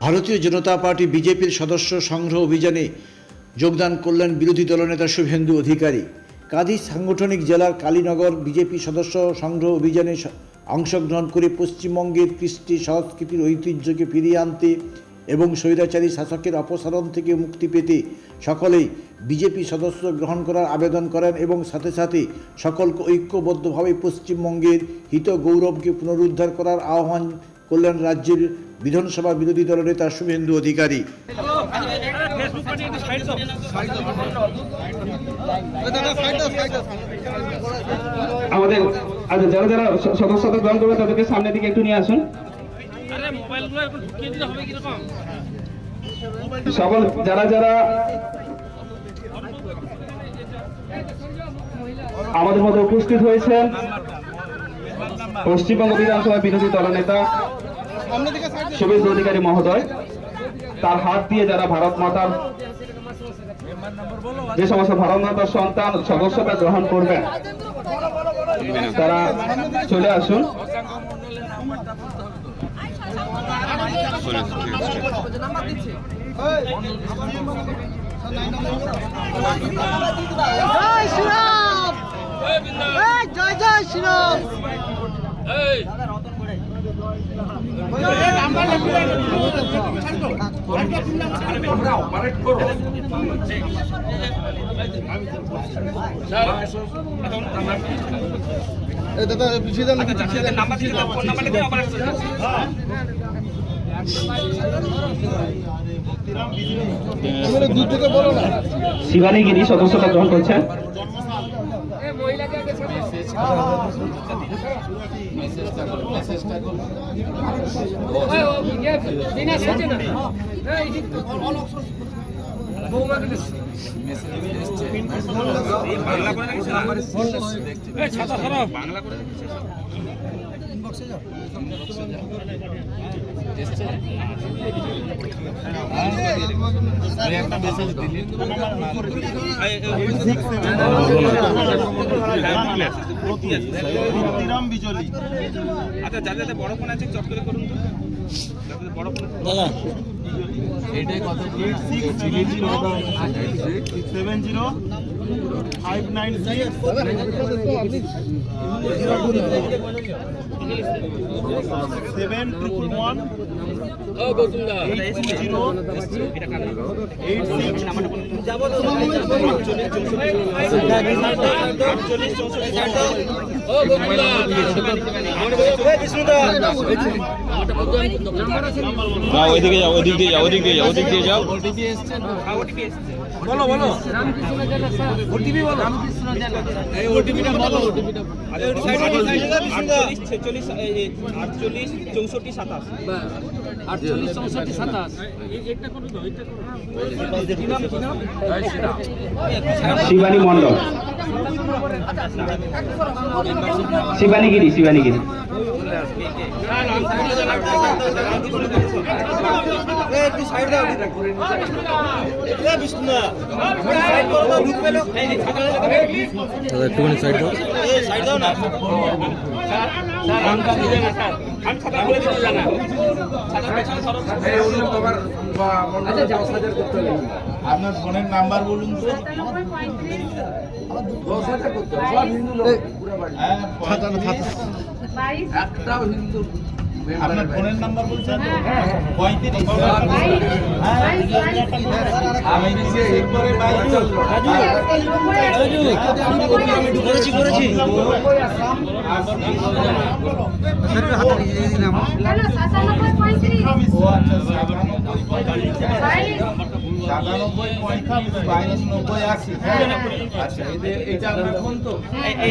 ভারতীয় জনতা পার্টি বিজেপির সদস্য সংগ্রহ অভিযানে যোগদান করলেন বিরোধী দলনেতা শুভেন্দু অধিকারী। কাঁদি সাংগঠনিক জেলার কালীনগর বিজেপি সদস্য সংগ্রহ অভিযানে অংশগ্রহণ করে পশ্চিমবঙ্গের কৃষ্টি সংস্কৃতির ঐতিহ্যকে ফিরিয়ে আনতে এবং স্বৈরাচারী শাসকের অপসারণ থেকে মুক্তি পেতে সকলেই বিজেপি সদস্য গ্রহণ করার আবেদন করেন এবং সাথে সাথে সকলকে ঐক্যবদ্ধভাবে পশ্চিমবঙ্গের হিত গৌরবকে পুনরুদ্ধার করার আহ্বান করলেন রাজ্যের বিধানসভা বিরোধী দলনেতা শুভেন্দু অধিকারী। আমাদের আচ্ছা যারা যারা সদস্যতা গ্রহণ করবে তাদেরকে সামনের দিকে একটু নিয়ে আসুন। সকল, যারা যারা আমাদের মধ্যে উপস্থিত হয়েছেন, পশ্চিমবঙ্গ বিধানসভা বিরোধী দলনেতা শুভেন্দু অধিকারী মহোদয় তার হাত দিয়ে যারা ভারত মাতার যে সমস্ত ভারত মাতার সন্তান সদস্যতা গ্রহণ করবেন তারা চলে আসুন জয় শ্রীরাম নাম্বার দিয়ে ফোন নাম্বার দিয়ে অপারেট করে দাও। শিবানী গিরি সদস্যতা গ্রহণ করছেন। বাংলা করে করুন মেসেজটা সরাও। বাংলা করে রাখিস আচ্ছা যাদের যাদের বড় ফোন আছে চট করে করুন তো বড় phone seven zero five nine seven triple one eight two zero eight six আটচল্লিশ চৌষট্টি না ওইদিকে যাও ওইদিক দিয়ে যাও। ওইদিক দিয়ে যাও ওইদিক দিয়ে যাও ওটিপি বলো বলো আটচল্লিশ ছেচল্লিশ এই, এই, আটচল্লিশ চৌষট্টি সাতাশ আটচল্লিশ চৌষট্টি সাতাশ। শিবানী মন্ডল শিবানী গিরি শিবানী গিরি একটুখানি সাইড দাও। আমি ছাতা খুলে দিতে জানা ছাতা পেছনে সরো। আপনার ফোনের নাম্বার বলুন তো। হ্যাঁ, আপনার ফোনের নাম্বার বলছেন পঁয়ত্রিশ আমি নিচে এরপরে করেছি করেছি ও আচ্ছা সাতানব্বই পঁয়তাল্লিশ বাইশ নব্বই আশি। আচ্ছা এদের- এটা আপনার ফোন তো এই, এই,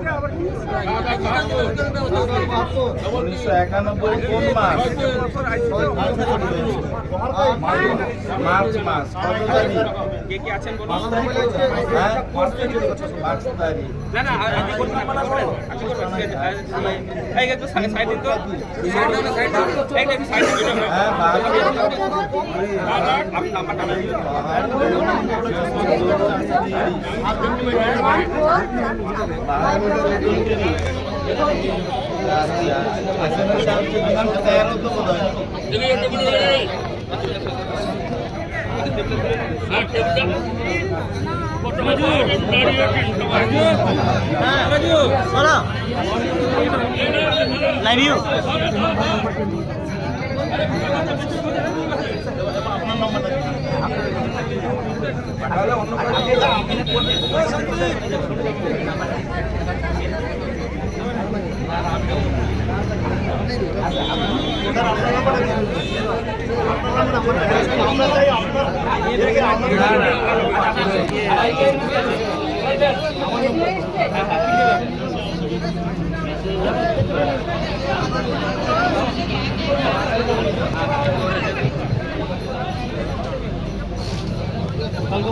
উনিশশো একানব্বই কোন মাস? মার্চ মাস কত তারিখ? কে কে আছেন বলুন হ্যাঁ পাঁচ তারিখ না না আপনি কোন নাম্বার করেন আপনি করবেন ঠিক আছে এই একটু সাইড সাইড দিন তো সাইড দাও না সাইড দাও এই একটু সাইড দিন হ্যাঁ বাকি আপনি নাম্বারটা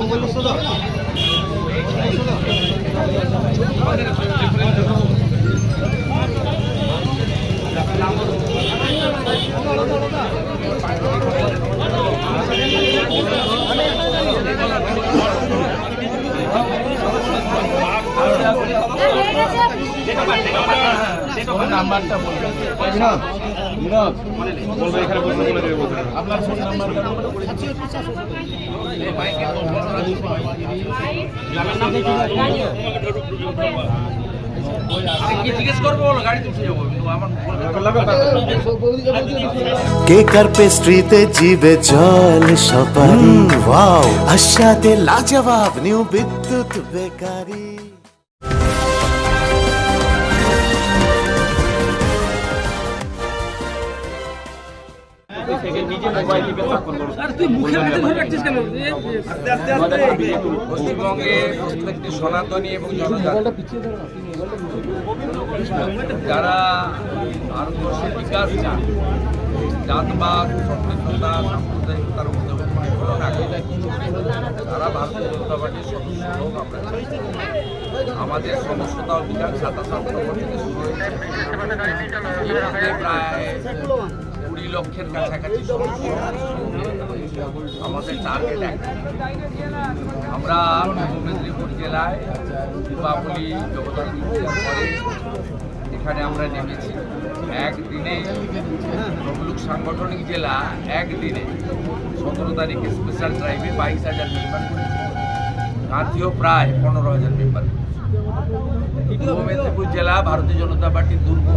বলুন এসএমএস আসছে তেরো নাম্বারটা বলবেন বিনোদ বিনোদ। বলবে এখানে বলবে বলে দেবে বলবে আপনার ফোন নাম্বারটা কি জিজ্ঞেস করব বলো গাড়ি তুলতে যাব আমার কেকার পেস্ট্রিতে জিবে জল সপারি? ওয়াও। আশাতে লাজবাব নিউ বিদ্যুৎ বেকারি। থেকে নিজে মোবাইল টিপে তখন করো আর তুই মুখের মধ্যে ধরে রাখছিস কেন? পশ্চিমবঙ্গে প্রত্যেকটি সনাতনী এবং জনজাতি। যারা ভারতবর্ষের বিকাশ চান জাতবাদ সম্পৃক্ততা সাম্প্রদায়িকতার মধ্যে তারা ভারতীয় জনতা পার্টির সদস্য হোক আমরা আমাদের সমস্যতা অভিযান সাতাশ অক্টোবর থেকে শুরু হয়েছে। প্রায় কুড়ি লক্ষের কাছাকাছি আমাদের টার্গেট এক। আমরা পূর্ব মেদিনীপুর জেলায় দীপাবলি, জগদ্ধাত্রী এখানে আমরা নেমেছি। একদিনে তমলুক সাংগঠনিক জেলা একদিনে সতেরো তারিখে স্পেশাল ড্রাইভে বাইশ হাজার মেম্বার করেছে প্রায় পনেরো হাজার মেম্বার পূর্ব মেদিনীপুর জেলা, ভারতীয় জনতা পার্টির দুর্গ।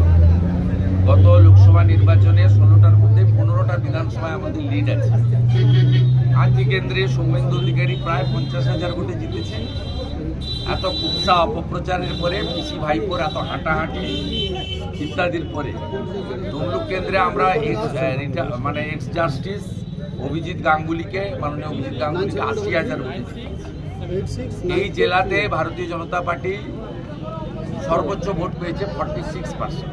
গত লোকসভা নির্বাচনে ষোলোটার মধ্যে পনেরোটা বিধানসভায় আমাদের লিড আছে। কাঞ্চি কেন্দ্রে সৌমেন্দু অধিকারী প্রায় পঞ্চাশ হাজার ভোটে জিতেছে। এত কুৎসা অপপ্রচারের পরে পিসি ভাইপোর এত হাঁটাহাঁটি ইত্যাদির পরে তমলুক কেন্দ্রে আমরা মানে এক্স জাস্টিস অভিজিৎ গাঙ্গুলিকে, মাননীয় অভিজিৎ গাঙ্গুলিকে আশি হাজার ভোটে এই জেলাতে ভারতীয় জনতা পার্টি সর্বোচ্চ ভোট পেয়েছে ফর্টি সিক্স পার্সেন্ট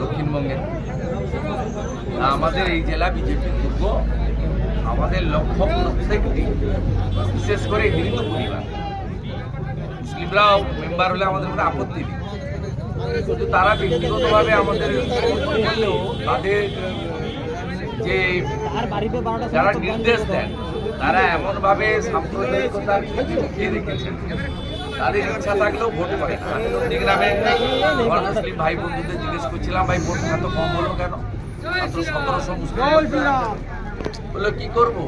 দক্ষিণবঙ্গের আমাদের এই জেলা বিজেপির দুর্গ আমাদের লক্ষ্য প্রত্যেকটি, বিশেষ করে হিন্দু পরিবার। মুসলিমরাও মেম্বার হলে আমাদের কোনো আপত্তি নেই। কিন্তু তারা ব্যক্তিগতভাবে আমাদের তাদের যে যারা নির্দেশ দেন, তারা এমনভাবে সাম্প্রদায়িকতার রেখেছেন। তাদের ইচ্ছা থাকলেও ভোট করে না। আমি নন্দীগ্রামে আমার মুসলিম ভাই বন্ধুদের জিজ্ঞেস করছিলাম ভাই ভোট এত কম হলো কেন মাত্র সতেরোশো মুসলিম বললো কি করবো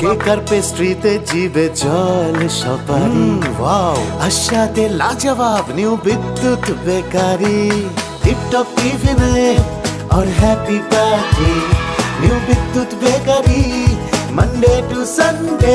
কেকার পেস্ট্রিতে জিবে জল সপারি ওয়াও আশাতে লাজবাব নিউ বিদ্যুৎ বেকারি টিপটপ টিফিনে और happy party new Vidyut bakery Monday to Sunday